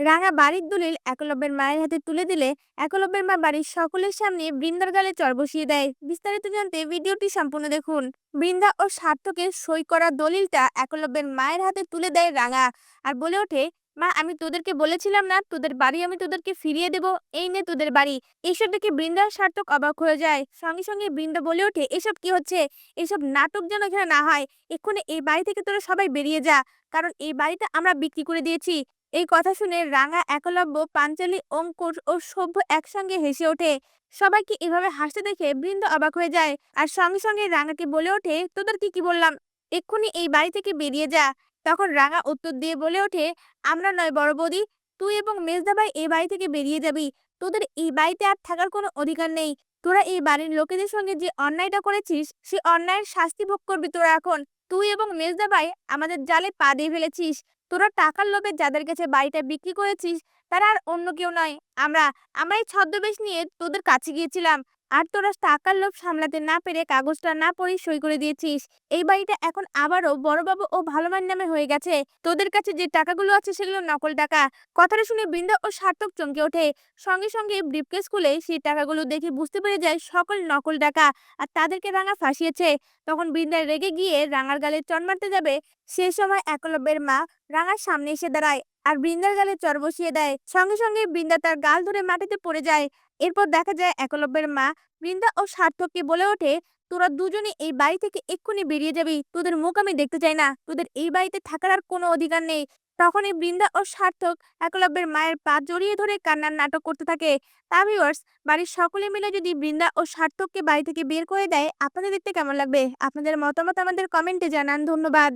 রাঙা বাড়ির দলিল একলব্যের মায়ের হাতে তুলে দিলে একলব্যের মা বাড়ির সকলের সামনে বৃন্দার গালে চর বসিয়ে দেয়। বিস্তারিত জানতে ভিডিওটি সম্পূর্ণ দেখুন। বৃন্দা ও সার্থকের সই করা দলিলটা একলব্যের মায়ের হাতে তুলে দেয় রাঙা আর বলে ওঠে, মা, আমি তোদেরকে বলেছিলাম না, তোদের বাড়ি আমি তোদেরকে ফিরিয়ে দেব, এই নে তোদের বাড়ি। এইসব দেখে বৃন্দা সার্থক অবাক হয়ে যায়। সঙ্গে সঙ্গে বৃন্দা বলে ওঠে, এসব কি হচ্ছে? এসব নাটক যেন এখানে না হয়। এক্ষুনি এই বাড়ি থেকে তোরা সবাই বেরিয়ে যা। কারণ এই বাড়িটা আমরা বিক্রি করে দিয়েছি। এই কথা শুনে রাঙা, একলব্য, পাঞ্চালি, অঙ্কুর ও সভ্য একসঙ্গে হেসে ওঠে। সবাইকে এভাবে হাসতে দেখে বৃন্দ অবাক হয়ে যায়। আর সঙ্গে সঙ্গে রাঙাকে বলে ওঠে, তোদের কি কি বললাম? এক্ষুনি এই বাড়ি থেকে বেরিয়ে যা। তখন রাঙা উত্তর দিয়ে বলে ওঠে, আমরা নয় বড় বৌদি। তুই এবং মেজদা ভাই এই বাড়ি থেকে বেরিয়ে যাবি। তোদের এই বাড়িতে আর থাকার কোনো অধিকার নেই। তোরা এই বাড়ির লোকেদের সঙ্গে যে অন্যায়টা করেছিস, সে অন্যায়ের শাস্তি ভোগ করবি তোরা এখন। তুই এবং মেজদা ভাই আমাদের জালে পা দিয়ে ফেলেছিস। তোরা টাকার লোভে যাদের কাছে বাড়িটা বিক্রি করেছিস, তারা আর অন্য কেউ নয়। আমরা আমরা এই ছদ্মবেশ নিয়ে তোদের কাছে গিয়েছিলাম। আর তোরা টাকার লোভ সামলাতে না পেরে কাগজটা না পড়ে সই করে দিয়েছিস। এই বাড়িটা এখন আবারও বড়বাবু ও ভালোমান নামে হয়ে গেছে। তোদের কাছে যে টাকাগুলো আছে সেগুলো নকল টাকা। কথাটা শুনে বৃন্দা ও সার্থক চমকে ওঠে। সঙ্গে সঙ্গে ব্রিফকেস খুলে সেই টাকাগুলো দেখে বুঝতে পেরে যায় সকল নকল টাকা আর তাদেরকে রাঙা ফাঁসিয়েছে। তখন বৃন্দা রেগে গিয়ে রাঙার গালে চন মারতে যাবে। সে সময় একলব্যের মা রাঙার সামনে এসে দাঁড়ায়। আর বৃন্দার গালে চর বসিয়ে দেয়। সঙ্গে সঙ্গে বৃন্দা তার গাল ধরে মাটিতে পড়ে যায়। এরপর দেখা যায় একলব্যের মা বৃন্দা ও সার্থককে বলে ওঠে, তোরা দুজনে এই বাড়ি থেকে এক্ষুনি বেরিয়ে যাবি। তোদের মুখ আমি দেখতে চাই না। তোদের এই বাড়িতে থাকার আর কোনো অধিকার নেই। তখনই বৃন্দা ও সার্থক একলব্যের মায়ের পা জড়িয়ে ধরে কান্নার নাটক করতে থাকে। তা ভিউয়ার্স বাড়ির সকলে মিলে যদি বৃন্দা ও সার্থককে বাড়ি থেকে বের করে দেয়, আপনাদের দেখতে কেমন লাগবে? আপনাদের মতামত আমাদের কমেন্টে জানান। ধন্যবাদ।